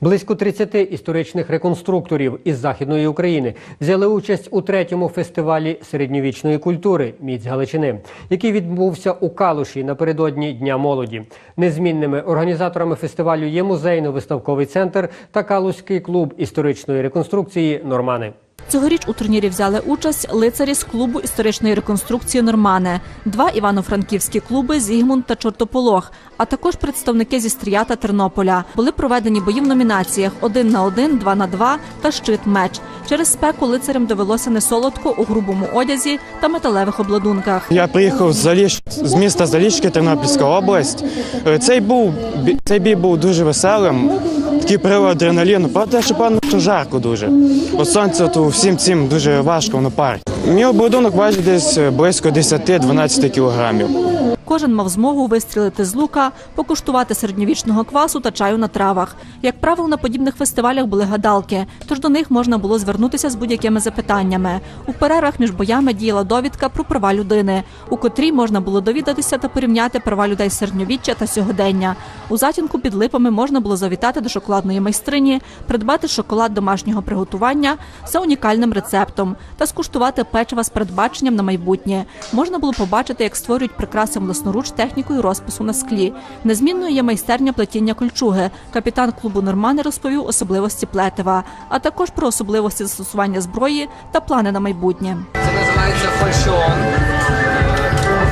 Близько 30 історичних реконструкторів із західної України взяли участь у третьому фестивалі середньовічної культури Міць Галичини, який відбувся у Калуші напередодні Дня молоді. Незмінними організаторами фестивалю є музейно-виставковий центр та Калузький клуб історичної реконструкції Нормани. Цьогоріч у турнірі взяли участь лицарі з клубу історичної реконструкції Нормане, два івано-франківські клуби Зігмунд та Чортополох, а також представники зі Стрія та Тернополя. Були проведені бої в номінаціях один на один, два на два та щит меч. Через спеку лицарям довелося несолодко у грубому одязі та металевих обладунках. Я приїхав з Заліш з міста Заліщки, Тернопільська область. Е, Цей був цей бій був дуже веселим. Такий прилив адреналіну, те, що певно, що жарко дуже. От сонце то всім цим дуже важко на парить. Мій обладунок важить десь близько 10-12 кілограмів. Кожен мав змогу вистрілити з лука, покуштувати середньовічного квасу та чаю на травах. Як правило, на подібних фестивалях були гадалки, тож до них можна було звернутися з будь-якими запитаннями. У перервах між боями діяла довідка про права людини, у котрій можна було довідатися та порівняти права людей середньовіччя та сьогодення. У затінку під липами можна було завітати до шоколадної майстрині, придбати шоколад домашнього приготування за унікальним рецептом та скуштувати печива з передбаченням на майбутнє. Можна було побачити, як створюють прикраси власноруч технікою розпису на склі. Незмінною є майстерня плетіння кольчуги. Капітан клубу Нормани розповів особливості плетива, а також про особливості застосування зброї та плани на майбутнє. Це називається фальшон,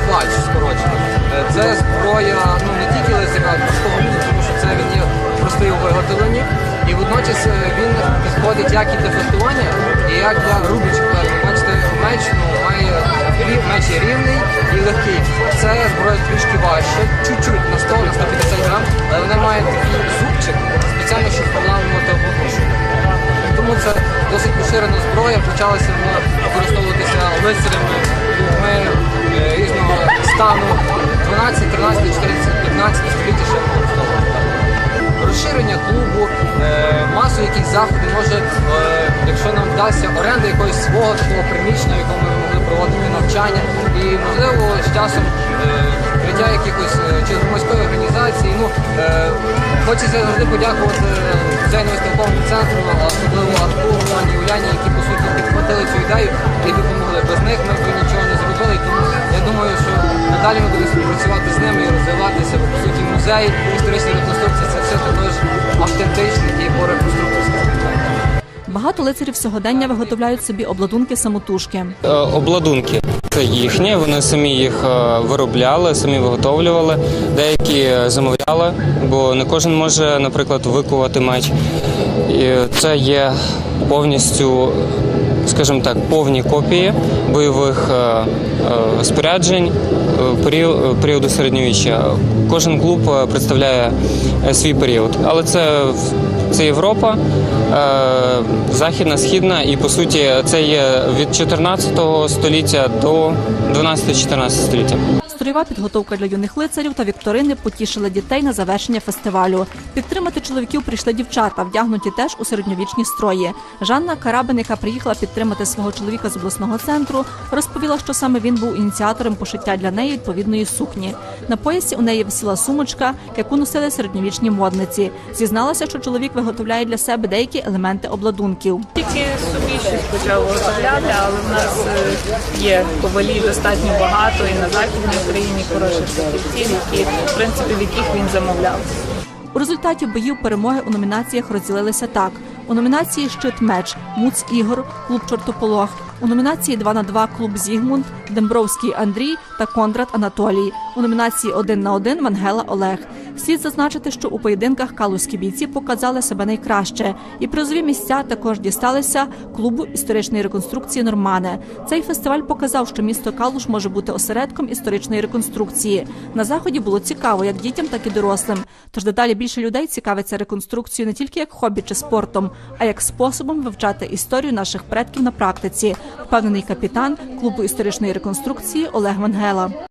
фальш скорочено. Е, Це зброя ну, не тільки лицаря, а простого люду, тому що це він є простий у виготовленні. І водночас е, він підходить як і для фехтування, і як для певних. Меч ну, має меч рівний і легкий. Це зброя трішки важче, чуть-чуть на 100 на 150 грам, але вона має такий зубчик спеціально, щоб проламувати обуху. Тому це досить поширена зброя, почалася вона використовуватися лицарями, людьми е, різного стану 12, 13, 14, масу якихось заходів, може, е, якщо нам вдасться оренда якогось свого такого приміщення, якому ми могли проводити навчання, і можливо з часом е, якихось е, чи громадської організації. Ну, е, хочеться завжди подякувати музейно-виставковому центру, особливо Арку, пані Уляні, які по суті підхватили цю ідею і допомогли. Без них ми б нічого не зробили. Тому я думаю, що надалі ми будемо співпрацювати з ними і розвиватися. По суті музей, історичні реконструкції це все також автентичне і по реконструкторське. Багато лицарів сьогодення виготовляють собі обладунки самотужки. Е, обладунки. Це їхні, вони самі їх е, виробляли, самі виготовлювали, деякі е, замовляли, бо не кожен може, наприклад, викувати меч. І це є повністю, скажімо так, повні копії бойових е, е, споряджень е, періо- періоду середньовіччя. Кожен клуб представляє свій період, але це це Європа, західна, східна, і по суті це є від 14 століття до 12-14 століття. Строєва підготовка для юних лицарів та вікторини потішили дітей на завершення фестивалю. Підтримати чоловіків прийшли дівчата, вдягнуті теж у середньовічні строї. Жанна Карабин, яка приїхала підтримати свого чоловіка з обласного центру, розповіла, що саме він був ініціатором пошиття для неї відповідної сукні. На поясі у неї висіла сумочка, яку носили середньовічні модниці. Зізналася, що чоловік виготовляє для себе деякі елементи обладунків. Тільки собі щось почав виготовляти, але в нас е, є ковалів достатньо багато і на західній Україні хороших фахівців, в принципі в яких він замовляв. У результаті боїв перемоги у номінаціях розділилися так: у номінації Щит меч Муц Ігор, клуб Чортополох. У номінації 2 на 2 клуб Зігмунд, Дембровський Андрій та Кондрат Анатолій. У номінації 1 на 1 Вангела Олег. Слід зазначити, що у поєдинках калузькі бійці показали себе найкраще, і призові місця також дісталися клубу історичної реконструкції Нормане. Цей фестиваль показав, що місто Калуш може бути осередком історичної реконструкції. На заході було цікаво як дітям, так і дорослим. Тож дедалі більше людей цікавиться реконструкцією не тільки як хобі чи спортом, а як способом вивчати історію наших предків на практиці. Впевнений капітан клубу історичної реконструкції Олег Вангела.